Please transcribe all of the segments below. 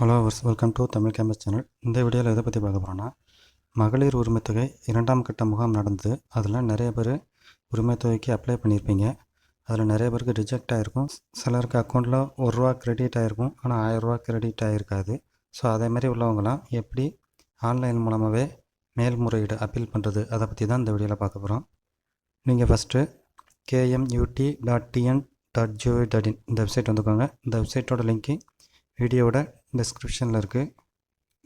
Hello viewers welcome to Tamil campus channel இந்த வீடியோவில் எதை பற்றி பார்க்க போகிறோன்னா மகளிர் உரிமைத்தொகை இரண்டாம் கட்ட முகாம் நடந்தது. அதில் நிறைய பேர் உரிமைத்தொகைக்கு அப்ளை பண்ணியிருப்பீங்க அதில் நிறைய பேருக்கு ரிஜெக்ட் ஆகிருக்கும் சிலருக்கு அக்கௌண்ட்டில் ஒரு ரூபா கிரெடிட் ஆகிருக்கும் ஆனால் ஆயிரரூவா கிரெடிட் ஆகிருக்காது ஸோ அதே மாதிரி உள்ளவங்களாம் எப்படி ஆன்லைன் மூலமாகவே மேல்முறையீடு அப்பீல் பண்ணுறது அதை பற்றி தான் இந்த வீடியோவில் பார்க்க போகிறோம் நீங்கள் first KMUT dot TN dot GOV dot in இந்த வெப்சைட் வந்துக்கோங்க. இந்த வெப்சைட்டோட லிங்க்கு வீடியோவோட டிஸ்கிரிப்ஷனில் இருக்குது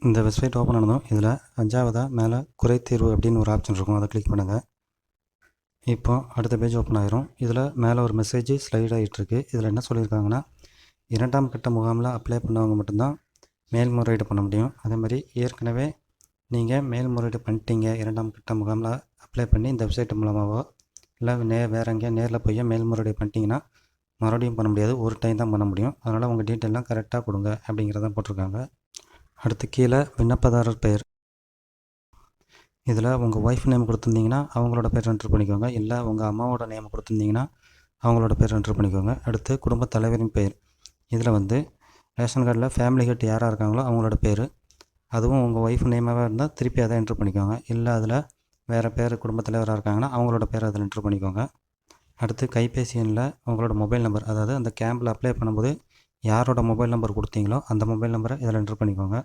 இந்த வெப்சைட் ஓப்பன் ஆனதும் இதில் அஞ்சாவதாக மேலே குறைதீர்வு அப்படின்னு ஒரு ஆப்ஷன் இருக்கும். அதை கிளிக் பண்ணுங்கள் இப்போ அடுத்த பேஜ் ஓப்பன் ஆயிரும். இதில் மேலே ஒரு மெசேஜ் ஸ்லைட் ஆகிட்டுருக்கு இதில் என்ன சொல்லியிருக்காங்கன்னா இரண்டாம் கட்ட முகாமில் அப்ளை பண்ணவங்க மட்டும்தான் மேல்முறையீடு பண்ண முடியும். அதே மாதிரி ஏற்கனவே நீங்கள் மேல்முறையீடு பண்ணிட்டீங்க. இரண்டாம் கட்ட முகாமில் அப்ளை பண்ணி இந்த வெப்சைட் மூலமாகவோ இல்லை நே வேறு எங்கேயா நேரில் போய் மேல்முறையீடு பண்ணிட்டீங்கன்னா மறுபடியும் பண்ண முடியாது. ஒரு டைம் தான் பண்ண முடியும். அதனால் உங்கள் டீட்டெயிலாம் கரெக்டாக கொடுங்க அப்படிங்கிறத போட்டிருக்காங்க. அடுத்து கீழே விண்ணப்பதாரர் பெயர். இதில் உங்கள் ஒய்ஃப் நேம் கொடுத்துருந்தீங்கன்னா அவங்களோட பேர் என்ட்ரு பண்ணிக்கோங்க. இல்லை உங்கள் அம்மாவோட நேம் கொடுத்துருந்தீங்கன்னா அவங்களோட பேர் என்ட்ரு பண்ணிக்கோங்க. அடுத்து குடும்ப தலைவரின் பெயர். இதில் வந்து ரேஷன் கார்டில் ஃபேமிலி ஹெட் யாராக இருக்காங்களோ அவங்களோட பேர். அதுவும் உங்கள் ஒய்ஃப் நேமாகவே இருந்தால் திருப்பி அதை என்ட்ரு பண்ணிக்கோங்க. இல்லை அதில் வேறு பேர் குடும்ப தலைவராக இருக்காங்கன்னா அவங்களோட பேர் அதில் என்ட்ரு பண்ணிக்கோங்க. அடுத்து கைபேசி எண்ணில் உங்களோட மொபைல் நம்பர் அதாவது அந்த கேம்பில் அப்ளை பண்ணும்போது யாரோட மொபைல் நம்பர் கொடுத்தீங்களோ அந்த மொபைல் நம்பரை இதில் என்ட்ரு பண்ணிக்கோங்க.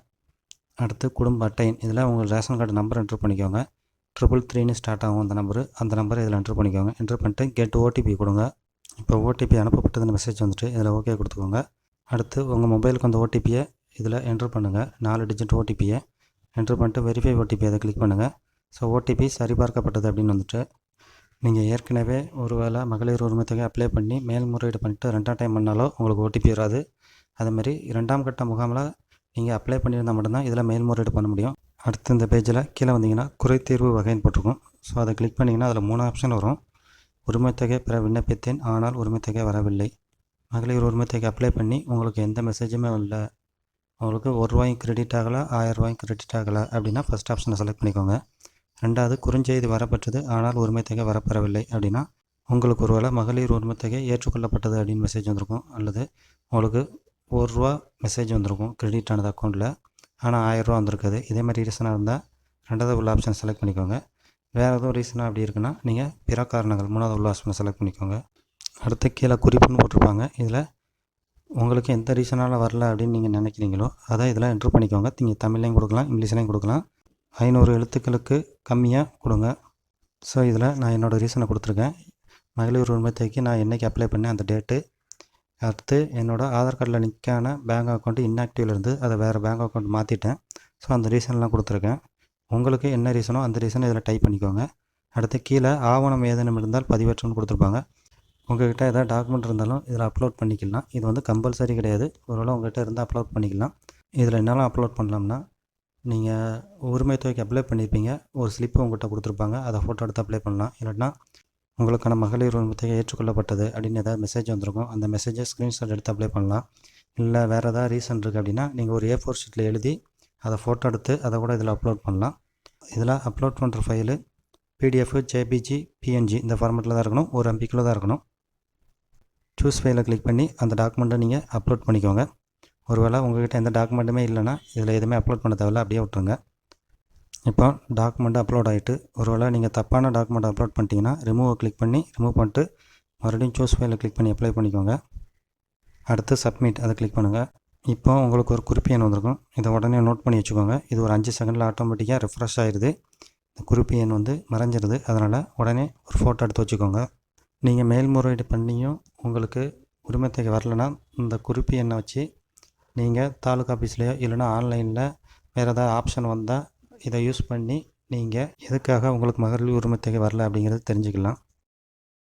அடுத்து குடும்ப அட்டையின் இதில் உங்கள் ரேஷன் கார்டு நம்பர் என்ட்ரு பண்ணிக்கோங்க. ட்ரிபிள் த்ரீன்னு ஸ்டார்ட் ஆகும் அந்த நம்பரு அந்த நம்பரை இதில் என்ட்ரு பண்ணிக்கோங்க. என்ட்ரு பண்ணிட்டு கெட் ஓடிபி கொடுங்க. இப்போ ஓடிபி அனுப்பப்பட்டதுன்னு மெசேஜ் வந்துட்டு இதில் ஓகே கொடுத்துக்கோங்க. அடுத்து உங்கள் மொபைலுக்கு அந்த ஓடிபியை இதில் என்ட்ரு பண்ணுங்கள் நாலு டிஜிட் ஓடிபியை என்ட்ரு பண்ணிட்டு வெரிஃபை ஓடிபி அதை கிளிக் பண்ணுங்கள் ஸோ ஓடிபி சரிபார்க்கப்பட்டது அப்படின்னு வந்துட்டு நீங்கள் ஏற்கனவே ஒரு வேளை மகளிர் தொகை அப்ளை பண்ணி மேல்முறையீடு பண்ணிட்டு ரெண்டாம் டைம் பண்ணாலோ உங்களுக்கு ஓடிபி வராது. அதேமாதிரி இரண்டாம் கட்ட முகாமில் நீங்கள் அப்ளை பண்ணியிருந்தால் மட்டும்தான் இதில் மேல்முறையீடு பண்ண முடியும். அடுத்து இந்த பேஜில் கீழே வந்தீங்கன்னா குறைத்தீர்வு வகைன்னு போட்டிருக்கும். ஸோ அதை கிளிக் பண்ணிங்கன்னா அதில் மூணு ஆப்ஷன் வரும். உரிமைத்தொகை பெற விண்ணப்பித்தேன் ஆனால் உரிமைத்தொகை வரவில்லை. மகளிர் உரிமைத்தொகை அப்ளை பண்ணி உங்களுக்கு எந்த மெசேஜுமே இல்லை உங்களுக்கு ஒரு ரூபாயும் கிரெடிட் ஆகலை ஆயிரம் ரூபாயும் கிரெடிட் ஆகலை அப்படின்னா ஃபஸ்ட் ஆப்ஷனை செலக்ட் பண்ணிக்கோங்க. ரெண்டாவது குறுஞ்செய்தி வரப்பட்டது ஆனால் உரிமைத்தொகை வரப்பெறவில்லை அப்படின்னா உங்களுக்கு ஒருவேளை மகளிர் உரிமைத்தொகை ஏற்றுக்கொள்ளப்பட்டது அப்படின்னு மெசேஜ் வந்திருக்கும் அல்லது உங்களுக்கு ஒரு ரூபா மெசேஜ் வந்திருக்கும் கிரெடிட் ஆனது அக்கௌண்ட்டில் ஆனால் ஆயிரரூவா வந்திருக்குது. இதே மாதிரி ரீசனாக இருந்தால் ரெண்டாவது உள்ள ஆப்ஷன் செலக்ட் பண்ணிக்கோங்க. வேறு எதுவும் ரீசனாக அப்படி இருக்குன்னா நீங்கள் பிற காரணங்கள் மூணாவது உள்ள ஆப்ஷனை செலக்ட் பண்ணிக்கோங்க. அடுத்து கீழே குறிப்புன்னு போட்டிருப்பாங்க. இதில் உங்களுக்கு எந்த ரீசனால் வரல அப்படின்னு நீங்கள் நினைக்கிறீங்களோ அதை இதில் என்ட்ரு பண்ணிக்கோங்க. நீங்கள் தமிழ்லையும் கொடுக்கலாம் இங்கிலீஷ்லையும் கொடுக்கலாம். ஐநூறு எழுத்துக்களுக்கு கம்மியாக கொடுங்க. ஸோ இதில் நான் என்னோடய ரீசனை கொடுத்துருக்கேன். மகளிர் உரிமைத்தொகைக்கு நான் என்றைக்கு அப்ளை பண்ணேன் அந்த டேட்டு அடுத்து என்னோடய ஆதார் கார்டில் நிற்கான பேங்க் அக்கௌண்ட்டு இன்ஆக்டிவில் இருந்து அதை வேறு பேங்க் அக்கௌண்ட் மாற்றிட்டேன் ஸோ அந்த ரீசன்லாம் கொடுத்துருக்கேன். உங்களுக்கு என்ன ரீசனோ அந்த ரீசனை இதில் டைப் பண்ணிக்கோங்க. அடுத்து கீழே ஆவணம் ஏதேனும் இருந்தால் பதிவேற்றம்னு கொடுத்துருப்பாங்க. உங்கள்கிட்ட எதாவது டாக்குமெண்ட் இருந்தாலும் இதில் அப்லோட் பண்ணிக்கலாம். இது வந்து கம்பல்சரி கிடையாது. ஒருவேளை உங்கள்கிட்ட இருந்தால் அப்லோட் பண்ணிக்கலாம். இதில் என்னெல்லாம் அப்லோட் பண்ணலாம்னா நீங்கள் உரிமை தொகைக்கு அப்ளை பண்ணியிருப்பீங்க ஒரு ஸ்லிப்பு உங்கள்கிட்ட கொடுத்துருப்பாங்க. அதை ஃபோட்டோ எடுத்து அப்ளை பண்ணலாம். இல்லைன்னா உங்களுக்கான மகளிர் உரிமை தொகை ஏற்றுக்கொள்ளப்பட்டது அப்படின்னு ஏதாவது மெசேஜ் வந்திருக்கும். அந்த மெசேஜை ஸ்க்ரீன்ஷாட் எடுத்து அப்ளை பண்ணலாம். இல்லை வேறு ஏதாவது ரீசன் இருக்குது அப்படின்னா நீங்கள் ஒரு ஏ ஃபோர் ஷீட்டில் எழுதி அதை ஃபோட்டோ எடுத்து அதை கூட இதில் அப்லோட் பண்ணலாம். இதில் அப்லோட் பண்ணுற ஃபைலு பிடிஎஃப் ஜேபிஜி பிஎன்ஜி இந்த ஃபார்மேட்டில் தான் இருக்கணும். ஒரு எம்பிக்குள்ளே தான் இருக்கணும். சூஸ் ஃபைலை கிளிக் பண்ணி அந்த டாக்குமெண்ட்டை நீங்கள் அப்லோட் பண்ணிக்கோங்க. ஒருவேளை உங்கள்கிட்ட எந்த டாக்குமெண்ட்டுமே இல்லைன்னா இதில் எதுவுமே அப்லோட் பண்ண தேவையில்ல அப்படியே விட்டுருங்க. இப்போ டாக்குமெண்ட் அப்லோட் ஆகிட்டு ஒருவேளை நீங்கள் தப்பான டாக்குமெண்ட் அப்லோட் பண்ணிட்டீங்கன்னா ரிமூவை கிளிக் பண்ணி ரிமூவ் பண்ணிட்டு மறுபடியும் சூஸ் ஃபைலில் கிளிக் பண்ணி அப்ளை பண்ணிக்கோங்க. அடுத்து சப்மிட் அதை கிளிக் பண்ணுங்கள் இப்போ உங்களுக்கு ஒரு குறிப்பு எண் வந்திருக்கும். இதை உடனே நோட் பண்ணி வச்சுக்கோங்க. இது ஒரு அஞ்சு செகண்டில் ஆட்டோமேட்டிக்காக ரெஃப்ரெஷ் ஆயிடுது இந்த குறிப்பு எண் வந்து மறைஞ்சிருது. அதனால் உடனே ஒரு ஃபோட்டோ எடுத்து வச்சுக்கோங்க. நீங்கள் மேல்முறையீடு பண்ணியும் உங்களுக்கு உரிமத்தை வரலைன்னா இந்த குறிப்பு எண்ணை வச்சு நீங்கள் தாலுக்கா ஆஃபீஸ்லேயோ இல்லைனா ஆன்லைனில் வேறு ஏதாவது ஆப்ஷன் வந்தால் இதை யூஸ் பண்ணி நீங்கள் எதுக்காக உங்களுக்கு மகளிர் உரிமை தொகை வரல அப்படிங்கிறத தெரிஞ்சுக்கலாம்.